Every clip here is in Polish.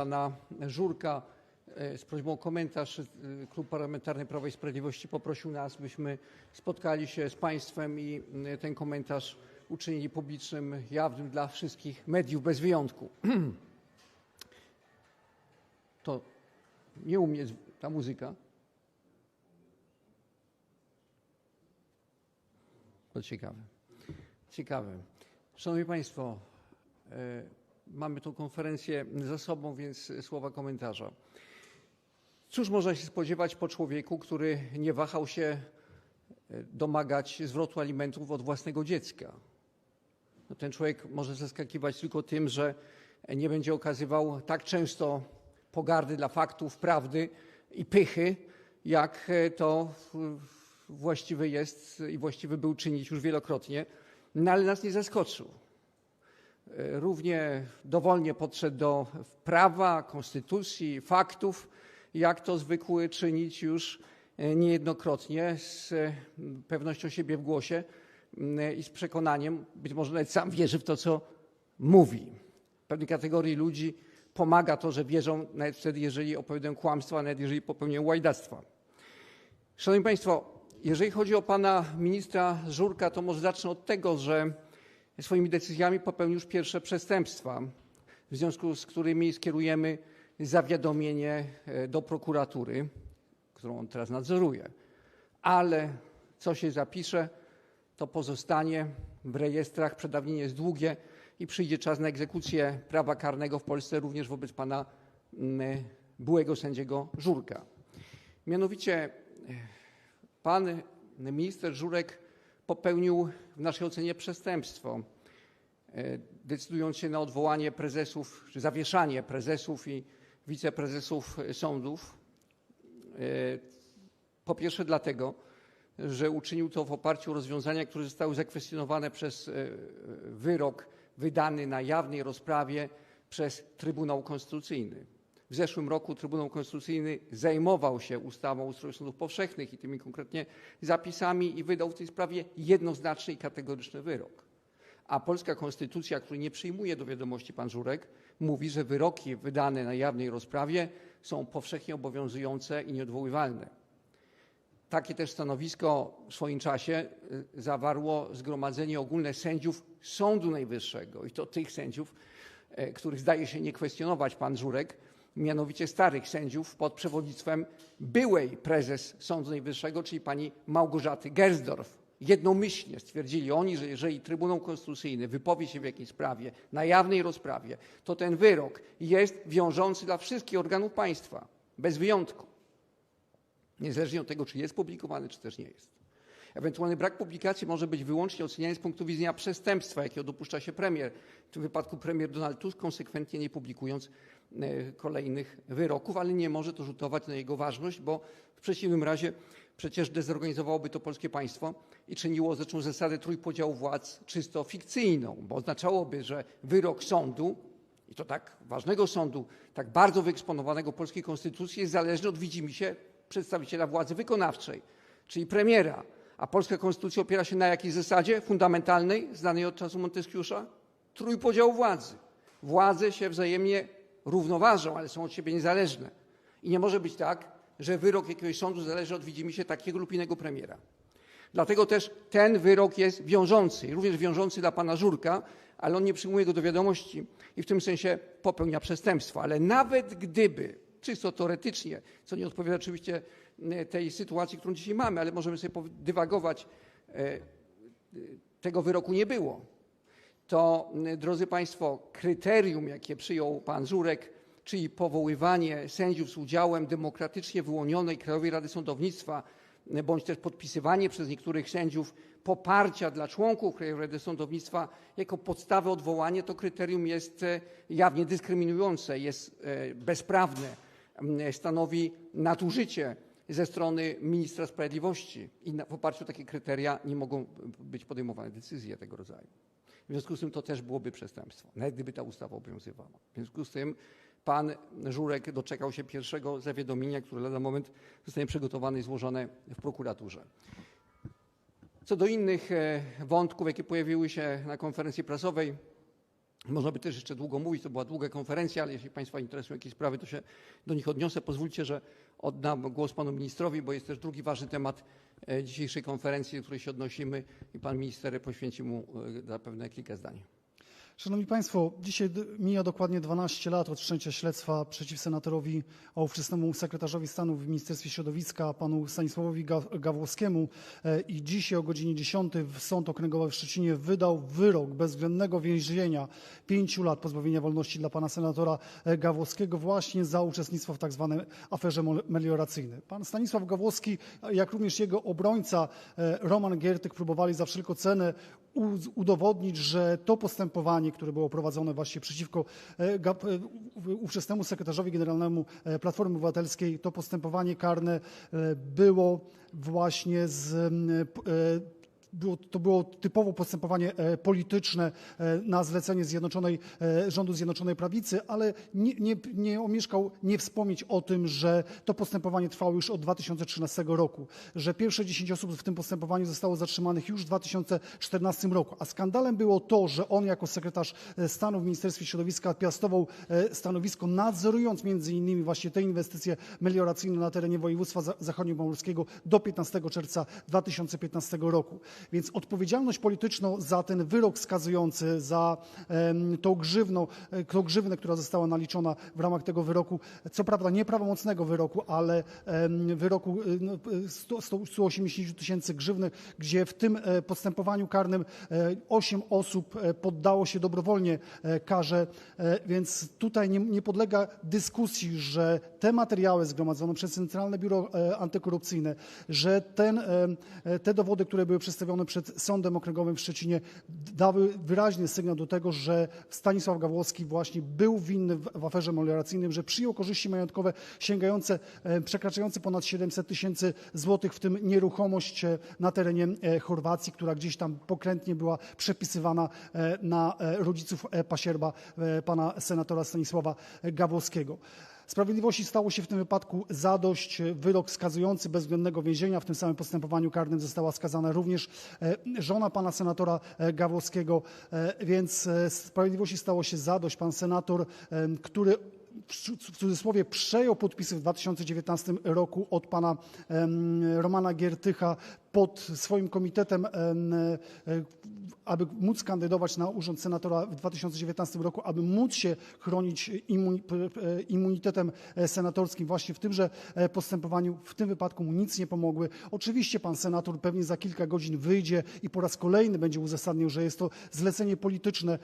pana Żurka e, z prośbą o komentarz. E, Klub Parlamentarny Prawo i Sprawiedliwości poprosił nas, byśmy spotkali się z państwem i e, ten komentarz uczynili publicznym, jawnym dla wszystkich mediów bez wyjątku. To nie u mnie ta muzyka. To ciekawe. Ciekawe. Szanowni Państwo, mamy tą konferencję za sobą, więc słowa komentarza. Cóż można się spodziewać po człowieku, który nie wahał się e, domagać zwrotu alimentów od własnego dziecka? No ten człowiek może zaskakiwać tylko tym, że nie będzie okazywał tak często pogardy dla faktów, prawdy i pychy, jak e, to właściwe jest i właściwy był czynić już wielokrotnie, no ale nas nie zaskoczył. E, Równie dowolnie podszedł do prawa, konstytucji, faktów, jak to zwykły czynić już e, niejednokrotnie z e, pewnością siebie w głosie i z przekonaniem, być może nawet sam wierzy w to, co mówi. Pewnej kategorii ludzi pomaga to, że wierzą nawet wtedy, jeżeli opowiadają kłamstwa, nawet jeżeli popełniają łajdactwa. Szanowni Państwo, jeżeli chodzi o pana ministra Żurka, to może zacznę od tego, że swoimi decyzjami popełnił już pierwsze przestępstwa, w związku z którymi skierujemy zawiadomienie e, do prokuratury, którą on teraz nadzoruje. Ale co się zapisze, to pozostanie w rejestrach, przedawnienie jest długie i przyjdzie czas na egzekucję prawa karnego w Polsce również wobec pana mm, byłego sędziego Żurka. Mianowicie e, pan minister Żurek popełnił w naszej ocenie przestępstwo, e, decydując się na odwołanie prezesów, czy zawieszanie prezesów i wiceprezesów sądów. E, Po pierwsze dlatego, że uczynił to w oparciu o rozwiązania, które zostały zakwestionowane przez e, wyrok wydany na jawnej rozprawie przez Trybunał Konstytucyjny. W zeszłym roku Trybunał Konstytucyjny zajmował się ustawą o ustroju sądów powszechnych i tymi konkretnie zapisami i wydał w tej sprawie jednoznaczny i kategoryczny wyrok. A polska konstytucja, której nie przyjmuje do wiadomości pan Żurek, mówi, że wyroki wydane na jawnej rozprawie są powszechnie obowiązujące i nieodwoływalne. Takie też stanowisko w swoim czasie y, zawarło Zgromadzenie Ogólne Sędziów Sądu Najwyższego i to tych sędziów, e, których zdaje się nie kwestionować pan Żurek, mianowicie starych sędziów pod przewodnictwem byłej prezes Sądu Najwyższego, czyli pani Małgorzaty Gersdorf. Jednomyślnie stwierdzili oni, że jeżeli Trybunał Konstytucyjny wypowie się w jakiejś sprawie na jawnej rozprawie, to ten wyrok jest wiążący dla wszystkich organów państwa, bez wyjątku niezależnie od tego, czy jest publikowany, czy też nie jest. Ewentualny brak publikacji może być wyłącznie oceniany z punktu widzenia przestępstwa, jakiego dopuszcza się premier. W tym wypadku premier Donald Tusk, konsekwentnie nie publikując e, kolejnych wyroków, ale nie może to rzutować na jego ważność, bo w przeciwnym razie przecież dezorganizowałoby to polskie państwo i czyniło zresztą zasadę trójpodziału władz czysto fikcyjną, bo oznaczałoby, że wyrok sądu i to tak ważnego sądu, tak bardzo wyeksponowanego polskiej konstytucji jest zależny od widzimisię przedstawiciela władzy wykonawczej, czyli premiera. A polska konstytucja opiera się na jakiej zasadzie fundamentalnej, znanej od czasu Monteskiusza? Trójpodziału władzy. Władze się wzajemnie równoważą, ale są od siebie niezależne. I nie może być tak, że wyrok jakiegoś sądu zależy od widzimisię takiego lub innego premiera. Dlatego też ten wyrok jest wiążący, również wiążący dla pana Żurka, ale on nie przyjmuje go do wiadomości i w tym sensie popełnia przestępstwo. Ale nawet gdyby, czysto teoretycznie, co nie odpowiada oczywiście tej sytuacji, którą dzisiaj mamy, ale możemy sobie dywagować, e, e, tego wyroku nie było, to drodzy Państwo, kryterium, jakie przyjął pan Żurek, czyli powoływanie sędziów z udziałem demokratycznie wyłonionej Krajowej Rady Sądownictwa, bądź też podpisywanie przez niektórych sędziów poparcia dla członków Krajowej Rady Sądownictwa jako podstawę odwołania, to kryterium jest jawnie dyskryminujące, jest bezprawne, stanowi nadużycie ze strony ministra sprawiedliwości i w oparciu o takie kryteria nie mogą być podejmowane decyzje tego rodzaju. W związku z tym to też byłoby przestępstwo, nawet gdyby ta ustawa obowiązywała. W związku z tym pan Żurek doczekał się pierwszego zawiadomienia, które lada moment zostanie przygotowane i złożone w prokuraturze. Co do innych e, wątków, jakie pojawiły się na konferencji prasowej, Można by też jeszcze długo mówić, to była długa konferencja, ale jeśli Państwa interesują jakieś sprawy, to się do nich odniosę. Pozwólcie, że oddam głos Panu Ministrowi, bo jest też drugi ważny temat e, dzisiejszej konferencji, do której się odnosimy i Pan Minister poświęci mu e, zapewne kilka zdań. Szanowni Państwo, dzisiaj mija dokładnie 12 lat od wszczęcia śledztwa przeciw senatorowi, a ówczesnemu sekretarzowi stanu w Ministerstwie Środowiska, panu Stanisławowi Ga- Gawłowskiemu E, i dzisiaj o godzinie 10 w Sąd Okręgowy w Szczecinie wydał wyrok bezwzględnego więzienia, 5 lat pozbawienia wolności dla pana senatora e, Gawłowskiego właśnie za uczestnictwo w tak zwanej aferze melioracyjnej. Pan Stanisław Gawłowski, jak również jego obrońca e, Roman Giertyk próbowali za wszelką cenę udowodnić, że to postępowanie, które było prowadzone właśnie przeciwko e, e, ówczesnemu sekretarzowi generalnemu e, Platformy Obywatelskiej, to postępowanie karne było właśnie z było, to było typowo postępowanie e, polityczne e, na zlecenie Zjednoczonej, e, rządu Zjednoczonej Prawicy, ale nie, nie, nie omieszkał nie wspomnieć o tym, że to postępowanie trwało już od 2013 roku, że pierwsze 10 osób w tym postępowaniu zostało zatrzymanych już w 2014 roku. A skandalem było to, że on jako sekretarz stanu w Ministerstwie Środowiska piastował stanowisko nadzorując między innymi właśnie te inwestycje melioracyjne na terenie województwa za- zachodniopomorskiego do 15 czerwca 2015 roku. Więc odpowiedzialność polityczną za ten wyrok skazujący, za tą, grzywną, e, tą grzywnę, która została naliczona w ramach tego wyroku, co prawda nieprawomocnego wyroku, ale wyroku y, no, y, 100, 100, 180 tysięcy grzywny, gdzie w tym e, postępowaniu karnym e, 8 osób e, poddało się dobrowolnie karze, więc tutaj nie, nie podlega dyskusji, że te materiały zgromadzone przez Centralne Biuro e, Antykorupcyjne, że ten, e, e, te dowody, które były przedstawione przed Sądem Okręgowym w Szczecinie, dały wyraźny sygnał do tego, że Stanisław Gawłowski właśnie był winny w, aferze melioracyjnej, że przyjął korzyści majątkowe sięgające, przekraczające ponad 700 tysięcy złotych, w tym nieruchomość na terenie Chorwacji, która gdzieś tam pokrętnie była przepisywana na rodziców pasierba pana senatora Stanisława Gawłowskiego. Sprawiedliwości stało się w tym wypadku zadość. Wyrok skazujący bezwzględnego więzienia. W tym samym postępowaniu karnym została skazana również e, żona pana senatora e, Gawłowskiego, e, więc e, sprawiedliwości stało się zadość. Pan senator, e, który w cudzysłowie przejął podpisy w 2019 roku od pana Romana Giertycha pod swoim komitetem, em, e, aby móc kandydować na urząd senatora w 2019 roku, aby móc się chronić immunitetem e, senatorskim właśnie w tymże e, postępowaniu. W tym wypadku mu nic nie pomogły. Oczywiście pan senator pewnie za kilka godzin wyjdzie i po raz kolejny będzie uzasadniał, że jest to zlecenie polityczne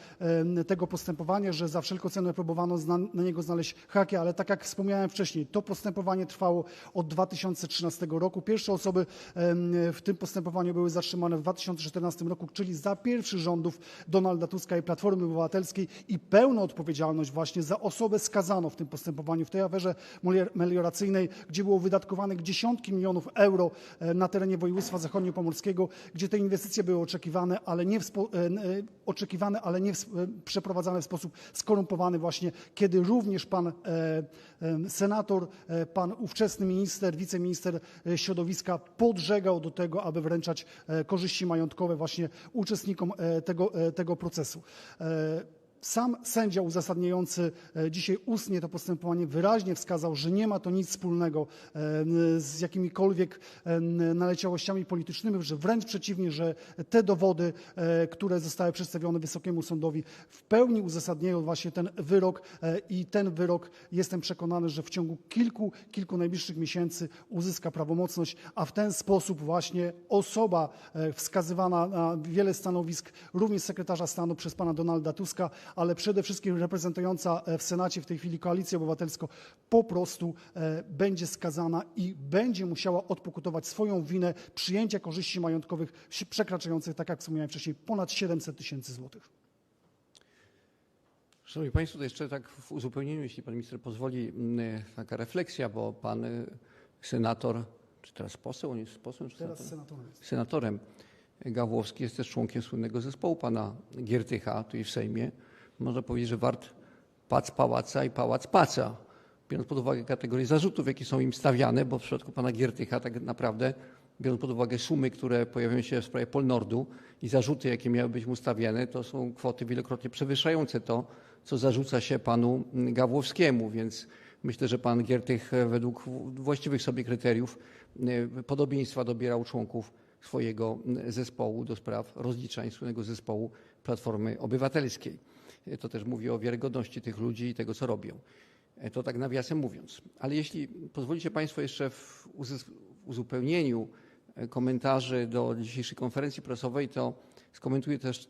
tego postępowania, że za wszelką cenę próbowano na niego znaleźć hakie, ale tak jak wspomniałem wcześniej, to postępowanie trwało od 2013 roku. Pierwsze osoby w tym postępowaniu były zatrzymane w 2014 roku, czyli za pierwszych rządów Donalda Tuska i Platformy Obywatelskiej i pełną odpowiedzialność właśnie za osobę skazaną w tym postępowaniu, w tej aferze melior- melioracyjnej, gdzie było wydatkowanych dziesiątki milionów euro e, na terenie województwa zachodniopomorskiego, gdzie te inwestycje były oczekiwane, ale nie, e, e, oczekiwane, ale nie przeprowadzane w sposób skorumpowany właśnie, kiedy również pan senator, pan ówczesny minister, wiceminister środowiska podżegał do tego, aby wręczać korzyści majątkowe właśnie uczestnikom e, tego, e, tego procesu. Sam sędzia uzasadniający e, dzisiaj ustnie to postępowanie wyraźnie wskazał, że nie ma to nic wspólnego e, z jakimikolwiek e, naleciałościami politycznymi, że wręcz przeciwnie, że te dowody, które zostały przedstawione Wysokiemu Sądowi w pełni uzasadniają właśnie ten wyrok i ten wyrok jestem przekonany, że w ciągu kilku, kilku najbliższych miesięcy uzyska prawomocność, a w ten sposób właśnie osoba wskazywana na wiele stanowisk, również sekretarza stanu przez pana Donalda Tuska, ale przede wszystkim reprezentująca e, w Senacie w tej chwili Koalicję Obywatelską, po prostu e, będzie skazana i będzie musiała odpokutować swoją winę przyjęcia korzyści majątkowych przekraczających, tak jak wspomniałem wcześniej, ponad 700 tysięcy złotych. Szanowni Państwo, to jeszcze tak w uzupełnieniu, jeśli Pan Minister pozwoli, taka refleksja, bo Pan y, senator, czy teraz poseł, on jest posłem, czy Teraz senatorem? senatorem. senatorem Gawłowski jest też członkiem słynnego zespołu pana Giertycha, tu i w Sejmie. Można powiedzieć, że wart pac pałaca i pałac paca, biorąc pod uwagę kategorię zarzutów, jakie są im stawiane, bo w przypadku pana Giertycha tak naprawdę biorąc pod uwagę sumy, które pojawiają się w sprawie Polnordu i zarzuty, jakie miały być mu stawiane, to są kwoty wielokrotnie przewyższające to, co zarzuca się panu Gawłowskiemu, więc myślę, że pan Giertych e, według właściwych sobie kryteriów e, podobieństwa dobierał członków swojego zespołu do spraw rozliczeń, słynnego zespołu Platformy Obywatelskiej. To też mówi o wiarygodności tych ludzi i tego, co robią. E, To tak nawiasem mówiąc. Ale jeśli pozwolicie Państwo jeszcze w uzupełnieniu e, komentarzy do dzisiejszej konferencji prasowej, to skomentuję też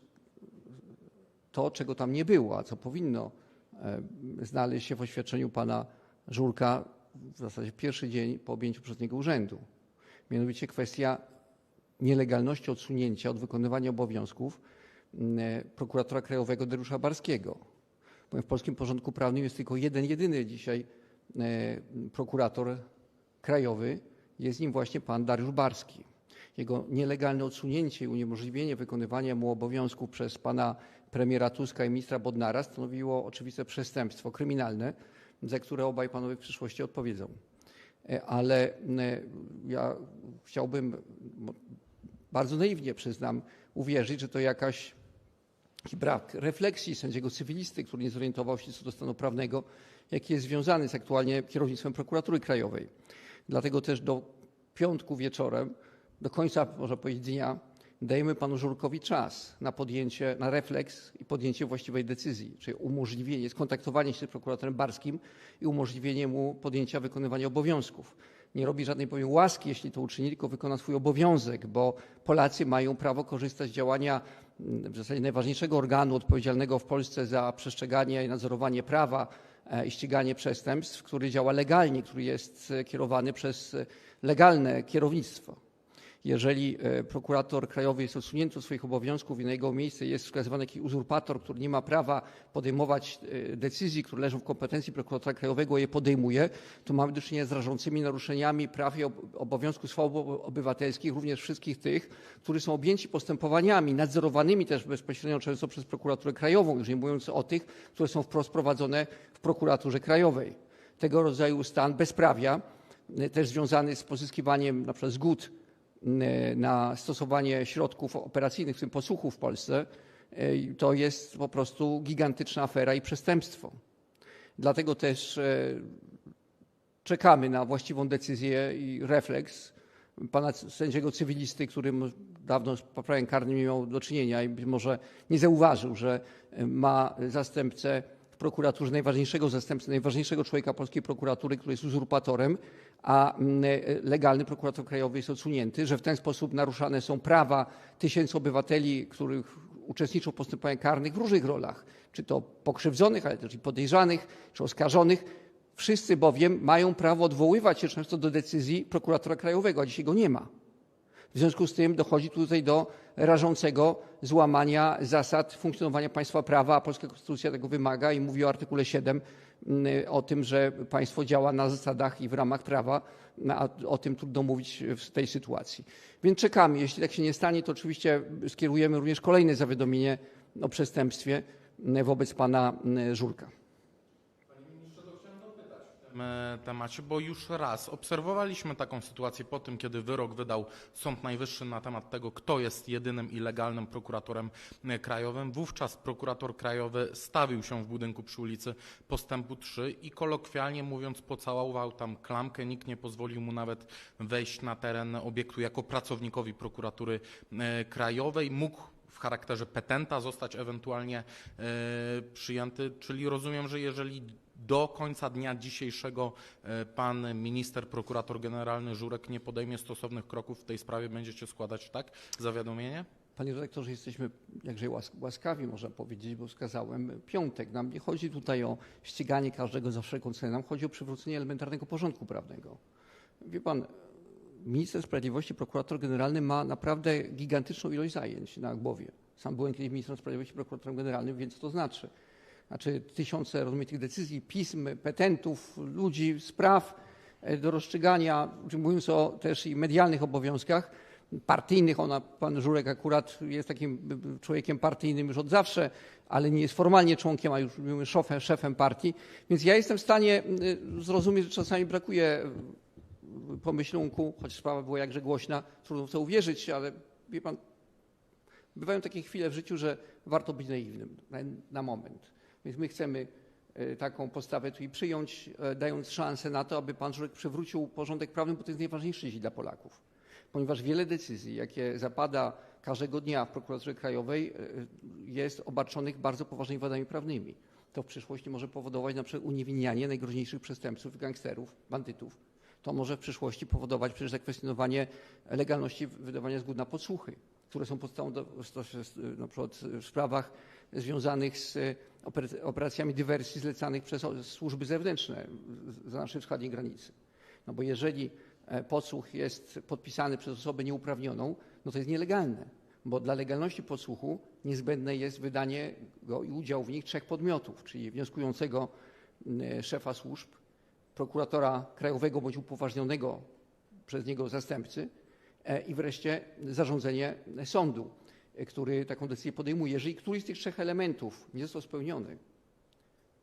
to, czego tam nie było, a co powinno e, znaleźć się w oświadczeniu pana Żurka w zasadzie pierwszy dzień po objęciu przez niego urzędu. Mianowicie kwestia nielegalności odsunięcia od wykonywania obowiązków prokuratora krajowego Dariusza Barskiego. W polskim porządku prawnym jest tylko jeden, jedyny dzisiaj e, prokurator krajowy, jest nim właśnie pan Dariusz Barski. Jego nielegalne odsunięcie i uniemożliwienie wykonywania mu obowiązków przez pana premiera Tuska i ministra Bodnara stanowiło oczywiste przestępstwo kryminalne, za które obaj panowie w przyszłości odpowiedzą. E, Ale e, ja chciałbym, bardzo naiwnie przyznam, uwierzyć, że to jakaś brak refleksji sędziego cywlisty, który nie zorientował się co do stanu prawnego, jaki jest związany z aktualnie kierownictwem prokuratury krajowej. Dlatego też do piątku wieczorem, do końca, można powiedzieć, dnia, dajemy panu Żurkowi czas na podjęcie, na refleks i podjęcie właściwej decyzji, czyli umożliwienie, skontaktowanie się z prokuratorem Barskim i umożliwienie mu podjęcia wykonywania obowiązków. Nie robi żadnej powiem łaski, jeśli to uczyni, tylko wykona swój obowiązek, bo Polacy mają prawo korzystać z działania mm, w zasadzie najważniejszego organu odpowiedzialnego w Polsce za przestrzeganie i nadzorowanie prawa e, i ściganie przestępstw, który działa legalnie, który jest e, kierowany przez e, legalne kierownictwo. Jeżeli e, prokurator krajowy jest odsunięty od swoich obowiązków i na jego miejsce jest wskazywany jakiś uzurpator, który nie ma prawa podejmować e, decyzji, które leżą w kompetencji prokuratora krajowego, je podejmuje, to mamy do czynienia z rażącymi naruszeniami praw i ob- obowiązków swobód obywatelskich, również wszystkich tych, którzy są objęci postępowaniami nadzorowanymi też bezpośrednio często przez prokuraturę krajową, już nie mówiąc o tych, które są wprost prowadzone w prokuraturze krajowej. Tego rodzaju stan bezprawia, e, też związany z pozyskiwaniem na przykład zgód na stosowanie środków operacyjnych, w tym posłuchów w Polsce, e, to jest po prostu gigantyczna afera i przestępstwo. Dlatego też e, czekamy na właściwą decyzję i refleks pana sędziego cywilisty, który dawno z prawem karnym nie miał do czynienia i być może nie zauważył, że ma zastępcę prokuraturze, najważniejszego zastępcę, najważniejszego człowieka polskiej prokuratury, który jest uzurpatorem, a mm, e, legalny prokurator krajowy jest odsunięty, że w ten sposób naruszane są prawa tysięcy obywateli, których uczestniczą w postępowaniach karnych w różnych rolach, czy to pokrzywdzonych, ale też i podejrzanych, czy oskarżonych. Wszyscy bowiem mają prawo odwoływać się często do decyzji prokuratora krajowego, a dzisiaj go nie ma. W związku z tym dochodzi tutaj do rażącego złamania zasad funkcjonowania państwa prawa, a polska konstytucja tego wymaga i mówi o artykule 7 mm, o tym, że państwo działa na zasadach i w ramach prawa, no, a o tym trudno mówić w tej sytuacji. Więc czekamy. Jeśli tak się nie stanie, to oczywiście skierujemy również kolejne zawiadomienie o przestępstwie mm, wobec pana mm, Żurka. E, temacie, bo już raz obserwowaliśmy taką sytuację po tym, kiedy wyrok wydał Sąd Najwyższy na temat tego, kto jest jedynym i legalnym prokuratorem e, krajowym. Wówczas prokurator krajowy stawił się w budynku przy ulicy Postępu 3 i kolokwialnie mówiąc pocałował tam klamkę. Nikt nie pozwolił mu nawet wejść na teren obiektu jako pracownikowi prokuratury e, krajowej. Mógł w charakterze petenta zostać ewentualnie przyjęty, czyli rozumiem, że jeżeli do końca dnia dzisiejszego e, pan minister, prokurator generalny Żurek nie podejmie stosownych kroków w tej sprawie, będziecie składać tak zawiadomienie? Panie redaktorze, jesteśmy jakże łask- łaskawi, można powiedzieć, bo wskazałem piątek. Nam nie chodzi tutaj o ściganie każdego za wszelką cenę, nam chodzi o przywrócenie elementarnego porządku prawnego. Wie pan, minister sprawiedliwości, prokurator generalny ma naprawdę gigantyczną ilość zajęć na głowie. Sam byłem kiedyś ministrem sprawiedliwości, prokuratorem generalnym, więc to znaczy? Znaczy tysiące rozmaitych decyzji, pism, petentów, ludzi, spraw e, do rozstrzygania, mówiąc o też i medialnych obowiązkach partyjnych. Ona, pan Żurek akurat jest takim człowiekiem partyjnym już od zawsze, ale nie jest formalnie członkiem, a już szefem, szefem partii. Więc ja jestem w stanie y, zrozumieć, że czasami brakuje pomyślunku, choć sprawa była jakże głośna, trudno w to uwierzyć, ale wie pan, bywają takie chwile w życiu, że warto być naiwnym na, na moment. Więc my chcemy e, taką postawę tu i przyjąć, e, dając szansę na to, aby pan Żurek przywrócił porządek prawny, bo to jest najważniejsze dzisiaj dla Polaków. Ponieważ wiele decyzji, jakie zapada każdego dnia w prokuraturze krajowej, e, jest obarczonych bardzo poważnymi wadami prawnymi. To w przyszłości może powodować na przykład uniewinnianie najgroźniejszych przestępców, gangsterów, bandytów. To może w przyszłości powodować przecież zakwestionowanie legalności wydawania zgód na podsłuchy, które są podstawą do, na przykład w sprawach związanych z oper- operacjami dywersji zlecanych przez służby zewnętrzne za naszej wschodniej granicy. No bo jeżeli e, podsłuch jest podpisany przez osobę nieuprawnioną, no to jest nielegalne, bo dla legalności podsłuchu niezbędne jest wydanie go i udział w nich trzech podmiotów, czyli wnioskującego m, szefa służb, prokuratora krajowego bądź upoważnionego przez niego zastępcy e, i wreszcie zarządzenie sądu, e, który taką decyzję podejmuje. Jeżeli któryś z tych trzech elementów nie został spełniony,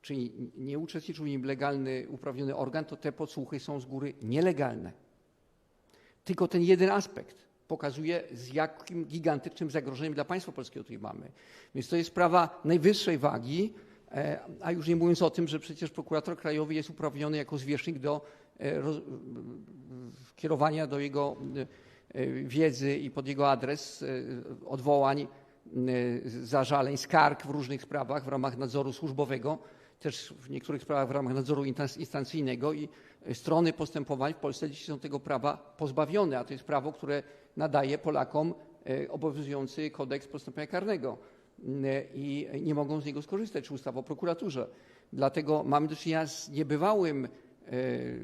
czyli nie uczestniczył w nim legalny, uprawniony organ, to te podsłuchy są z góry nielegalne. Tylko ten jeden aspekt pokazuje, z jakim gigantycznym zagrożeniem dla państwa polskiego tutaj mamy. Więc to jest sprawa najwyższej wagi, e, a już nie mówiąc o tym, że przecież prokurator krajowy jest uprawniony jako zwierzchnik do e, kierowania do jego e, wiedzy i pod jego adres e, odwołań, e, zażaleń, skarg w różnych sprawach w ramach nadzoru służbowego, też w niektórych sprawach w ramach nadzoru instanc- instancyjnego i strony postępowań w Polsce dzisiaj są tego prawa pozbawione, a to jest prawo, które nadaje Polakom e, obowiązujący kodeks postępowania karnego e, i nie mogą z niego skorzystać, czy ustawa o prokuraturze. Dlatego mamy do czynienia z niebywałym e,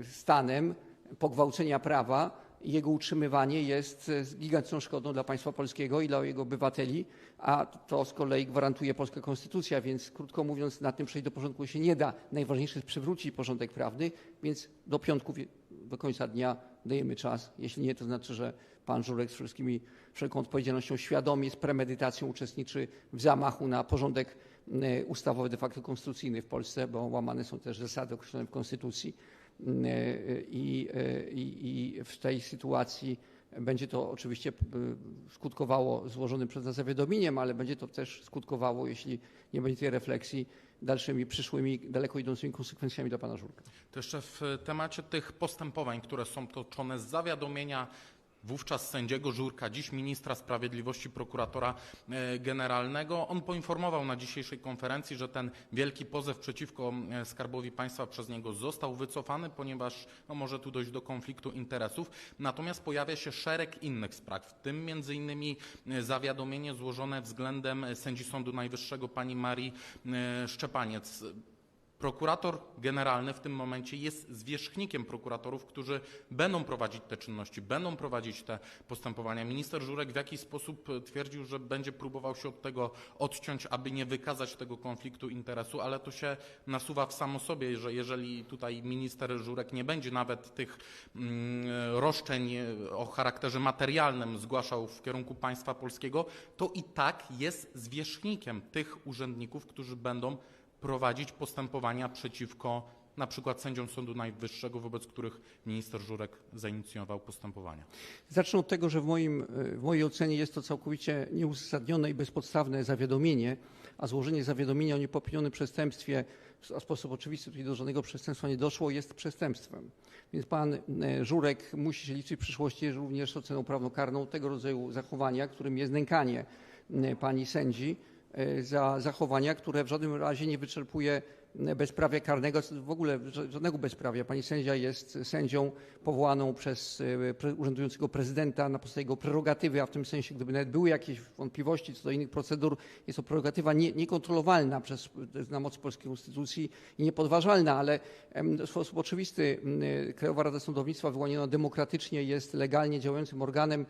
stanem pogwałcenia prawa jego utrzymywanie jest e, gigantyczną szkodą dla państwa polskiego i dla jego obywateli, a to z kolei gwarantuje polska konstytucja, więc krótko mówiąc na tym przejść do porządku się nie da. Najważniejsze jest przywrócić porządek prawny, więc do piątku, do końca dnia dajemy czas. Jeśli nie, to znaczy, że pan Żurek z wszystkimi, wszelką odpowiedzialnością świadomie, z premedytacją uczestniczy w zamachu na porządek e, ustawowy, de facto konstytucyjny w Polsce, bo łamane są też zasady określone w konstytucji. E, I, e, i, I w tej sytuacji będzie to oczywiście skutkowało złożonym przez nas zawiadomieniem, ale będzie to też skutkowało, jeśli nie będzie tej refleksji, dalszymi przyszłymi, daleko idącymi konsekwencjami dla pana Żurka. To jeszcze w temacie tych postępowań, które są toczone z zawiadomienia wówczas sędziego Żurka, dziś ministra sprawiedliwości, prokuratora e, generalnego. On poinformował na dzisiejszej konferencji, że ten wielki pozew przeciwko e, Skarbowi Państwa przez niego został wycofany, ponieważ no, może tu dojść do konfliktu interesów. Natomiast pojawia się szereg innych spraw, w tym między innymi e, zawiadomienie złożone względem sędzi Sądu Najwyższego pani Marii Szczepaniec. Prokurator generalny w tym momencie jest zwierzchnikiem prokuratorów, którzy będą prowadzić te czynności, będą prowadzić te postępowania. Minister Żurek w jakiś sposób twierdził, że będzie próbował się od tego odciąć, aby nie wykazać tego konfliktu interesu, ale to się nasuwa w samo sobie, że jeżeli tutaj minister Żurek nie będzie nawet tych mm, roszczeń e, o charakterze materialnym zgłaszał w kierunku państwa polskiego, to i tak jest zwierzchnikiem tych urzędników, którzy będą prowadzić postępowania przeciwko na przykład sędziom Sądu Najwyższego, wobec których minister Żurek zainicjował postępowania. Zacznę od tego, że w, moim, w mojej ocenie jest to całkowicie nieuzasadnione i bezpodstawne zawiadomienie, a złożenie zawiadomienia o niepoprawionym przestępstwie, w sposób oczywisty tutaj do żadnego przestępstwa nie doszło, jest przestępstwem. Więc pan e, Żurek musi się liczyć w przyszłości również z oceną prawnokarną tego rodzaju zachowania, którym jest nękanie e, pani sędzi e, za zachowania, które w żadnym razie nie wyczerpuje bezprawia karnego, w ogóle ża- żadnego bezprawia. Pani sędzia jest sędzią powołaną przez e, urzędującego prezydenta na podstawie jego prerogatywy, a w tym sensie, gdyby nawet były jakieś wątpliwości co do innych procedur, jest to prerogatywa nie- niekontrolowalna przez, na mocy polskiej konstytucji i niepodważalna, ale w sposób oczywisty m, Krajowa Rada Sądownictwa wyłoniona demokratycznie jest legalnie działającym organem,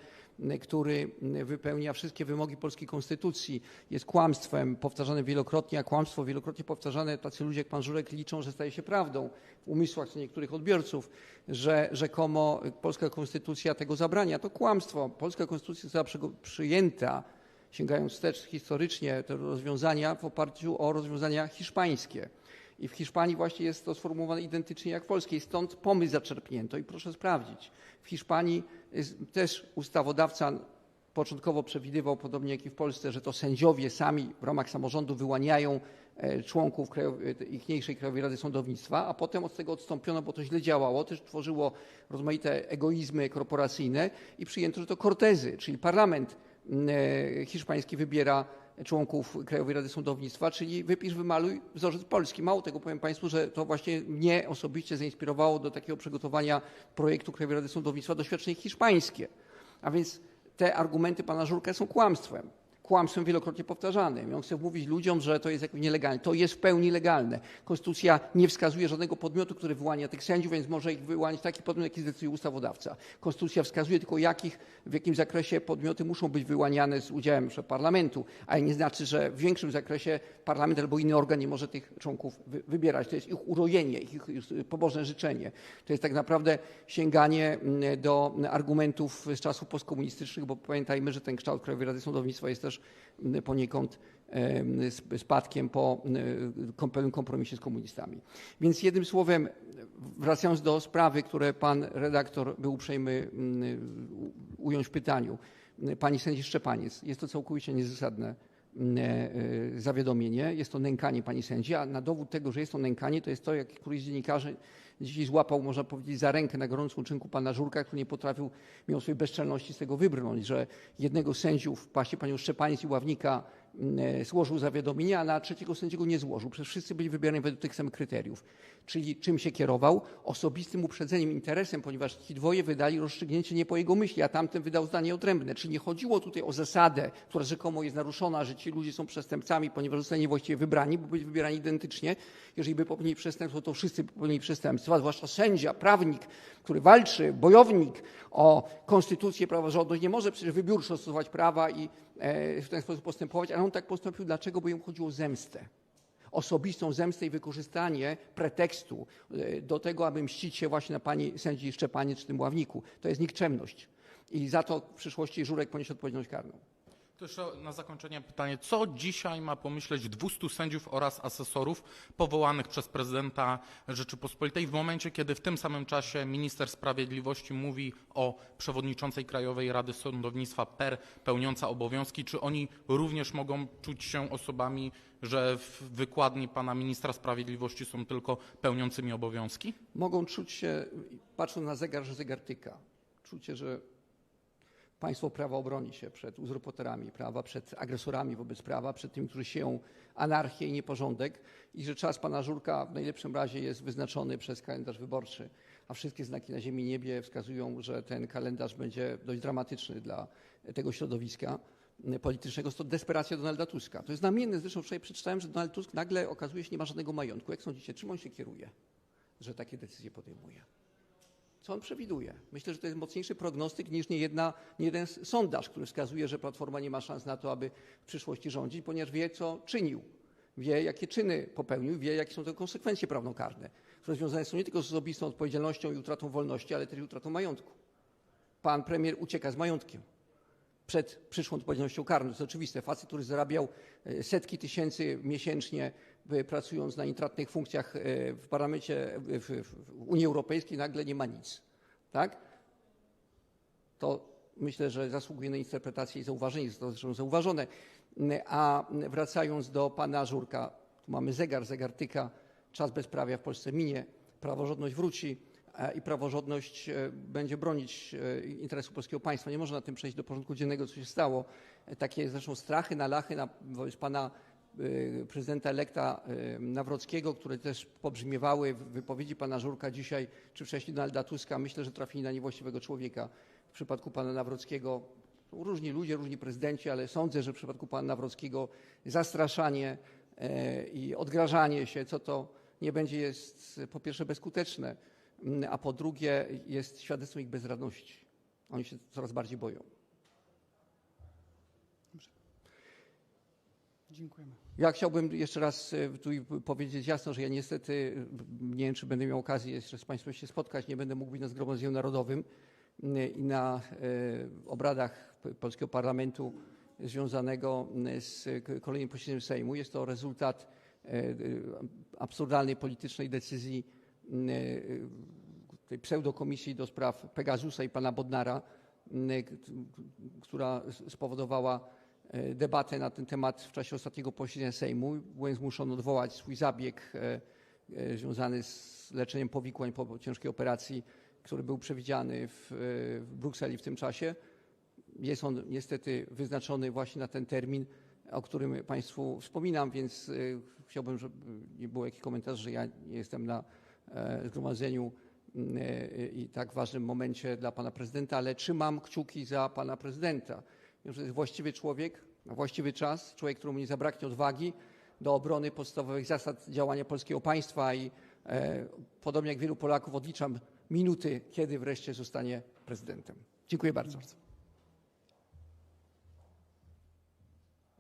który wypełnia wszystkie wymogi polskiej konstytucji. Jest kłamstwem powtarzanym wielokrotnie, a kłamstwo wielokrotnie powtarzane tacy ludzie jak pan Żurek liczą, że staje się prawdą w umysłach niektórych odbiorców, że rzekomo polska konstytucja tego zabrania. To kłamstwo. Polska konstytucja została przyjęta, sięgając wstecz historycznie, te rozwiązania w oparciu o rozwiązania hiszpańskie. I w Hiszpanii właśnie jest to sformułowane identycznie jak w Polskiej, stąd pomysł zaczerpnięto i proszę sprawdzić. W Hiszpanii jest też ustawodawca początkowo przewidywał, podobnie jak i w Polsce, że to sędziowie sami w ramach samorządu wyłaniają członków krajowej, ichniejszej Krajowej Rady Sądownictwa, a potem od tego odstąpiono, bo to źle działało, też tworzyło rozmaite egoizmy korporacyjne i przyjęto, że to kortezy, czyli parlament e, hiszpański wybiera członków Krajowej Rady Sądownictwa, czyli wypisz, wymaluj wzorzec polski. Mało tego powiem Państwu, że to właśnie mnie osobiście zainspirowało do takiego przygotowania projektu Krajowej Rady Sądownictwa doświadczenie hiszpańskie. A więc te argumenty pana Żurka są kłamstwem. Kłamstwem wielokrotnie powtarzanym. I On chce mówić ludziom, że to jest jakby nielegalne. To jest w pełni legalne. Konstytucja nie wskazuje żadnego podmiotu, który wyłania tych sędziów, więc może ich wyłaniać taki podmiot, jaki zdecyduje ustawodawca. Konstytucja wskazuje tylko, jakich, w jakim zakresie podmioty muszą być wyłaniane z udziałem parlamentu, ale nie znaczy, że w większym zakresie parlament albo inny organ nie może tych członków wy, wybierać. To jest ich urojenie, ich, ich pobożne życzenie. To jest tak naprawdę sięganie mm, do argumentów z czasów postkomunistycznych, bo pamiętajmy, że ten kształt Krajowej Rady Sądownictwa jest też poniekąd em, sp- spadkiem po kom- pewnym kompromisie z komunistami. Więc jednym słowem, wracając do sprawy, które pan redaktor był uprzejmy mm, ująć w pytaniu, pani sędzi Szczepaniec, jest. To całkowicie niezasadne mm, e, zawiadomienie, jest to nękanie pani sędzi, a na dowód tego, że jest to nękanie, to jest to, jak któryś z dziennikarzy dzisiaj złapał, można powiedzieć, za rękę na gorącym uczynku pana Żurka, który nie potrafił, mimo swojej bezczelności, z tego wybrnąć, że jednego z sędziów, właśnie panią Szczepaniec i Ławnika, złożył zawiadomienie, a na trzeciego sędziego nie złożył. Przecież wszyscy byli wybierani według tych samych kryteriów. Czyli czym się kierował? Osobistym uprzedzeniem, interesem, ponieważ ci dwoje wydali rozstrzygnięcie nie po jego myśli, a tamten wydał zdanie odrębne. Czyli nie chodziło tutaj o zasadę, która rzekomo jest naruszona, że ci ludzie są przestępcami, ponieważ zostali niewłaściwie wybrani, bo byli wybierani identycznie. Jeżeli by popełnili przestępstwo, to wszyscy popełnili przestępstwa, zwłaszcza sędzia, prawnik, który walczy, bojownik o konstytucję, praworządność, nie może przecież wybiórczo stosować prawa i e, w ten sposób postępować, ale on tak postąpił. Dlaczego? Bo jemu chodziło o zemstę osobistą zemstę i wykorzystanie pretekstu e, do tego, aby mścić się właśnie na pani sędzi Szczepanie czy tym ławniku. To jest nikczemność. I za to w przyszłości Żurek poniesie odpowiedzialność karną. To jeszcze na zakończenie pytanie, co dzisiaj ma pomyśleć 200 sędziów oraz asesorów powołanych przez prezydenta Rzeczypospolitej w momencie, kiedy w tym samym czasie minister sprawiedliwości mówi o przewodniczącej Krajowej Rady Sądownictwa PER pełniąca obowiązki, czy oni również mogą czuć się osobami, że w wykładni pana ministra sprawiedliwości są tylko pełniącymi obowiązki? Mogą czuć się, patrząc na zegar, że zegar tyka. Czucie, że państwo prawa obroni się przed uzurpatorami prawa, przed agresorami wobec prawa, przed tymi, którzy sieją anarchię i nieporządek i że czas pana Żurka w najlepszym razie jest wyznaczony przez kalendarz wyborczy, a wszystkie znaki na ziemi i niebie wskazują, że ten kalendarz będzie dość dramatyczny dla tego środowiska politycznego. To desperacja Donalda Tuska. To jest znamienne, zresztą wczoraj przeczytałem, że Donald Tusk nagle okazuje się nie ma żadnego majątku. Jak sądzicie, czym on się kieruje, że takie decyzje podejmuje? Co on przewiduje? Myślę, że to jest mocniejszy prognostyk niż niejedna, nie jeden sondaż, który wskazuje, że Platforma nie ma szans na to, aby w przyszłości rządzić, ponieważ wie, co czynił. Wie, jakie czyny popełnił, wie, jakie są tego konsekwencje prawnokarne, które związane są nie tylko z osobistą odpowiedzialnością i utratą wolności, ale też i utratą majątku. Pan premier ucieka z majątkiem przed przyszłą odpowiedzialnością karną. To jest oczywiste. Facet, który zarabiał e, setki tysięcy miesięcznie, pracując na intratnych funkcjach e, w parlamencie w, w, w Unii Europejskiej, nagle nie ma nic. Tak? To myślę, że zasługuje na interpretację i zauważenie, jest to zresztą zauważone. A wracając do pana Żurka, tu mamy zegar, zegar tyka, czas bezprawia w Polsce minie, praworządność wróci e, i praworządność e, będzie bronić e, interesu polskiego państwa. Nie można na tym przejść do porządku dziennego, co się stało. E, Takie zresztą strachy, nalachy na wobec pana e, prezydenta elekta e, Nawrockiego, które też pobrzmiewały w wypowiedzi pana Żurka dzisiaj, czy wcześniej Donalda Tuska, myślę, że trafili na niewłaściwego człowieka. W przypadku pana Nawrockiego różni ludzie, różni prezydenci, ale sądzę, że w przypadku pana Nawrockiego zastraszanie e, i odgrażanie się, co to nie będzie, jest po pierwsze bezskuteczne, m, a po drugie jest świadectwem ich bezradności. Oni się coraz bardziej boją. Dziękujemy. Ja chciałbym jeszcze raz e, tu powiedzieć jasno, że ja niestety nie wiem, czy będę miał okazję jeszcze z Państwem się spotkać, nie będę mógł być na Zgromadzeniu Narodowym i na e, obradach Polskiego Parlamentu związanego z kolejnym posiedzeniem Sejmu. Jest to rezultat e, absurdalnej politycznej decyzji tej pseudokomisji do spraw Pegasusa i pana Bodnara, która spowodowała debatę na ten temat w czasie ostatniego posiedzenia Sejmu. Byłem zmuszony odwołać swój zabieg e, e, związany z leczeniem powikłań po ciężkiej operacji, który był przewidziany w, e, w Brukseli w tym czasie. Jest on niestety wyznaczony właśnie na ten termin, o którym Państwu wspominam, więc chciałbym, żeby nie było jakichś komentarzy, że ja nie jestem na e, zgromadzeniu y, i tak ważnym momencie dla Pana Prezydenta, ale trzymam kciuki za Pana Prezydenta. Wiem, że to jest właściwy człowiek, na właściwy czas, człowiek, któremu nie zabraknie odwagi do obrony podstawowych zasad działania polskiego państwa i e, podobnie jak wielu Polaków odliczam minuty, kiedy wreszcie zostanie prezydentem. Dziękuję bardzo.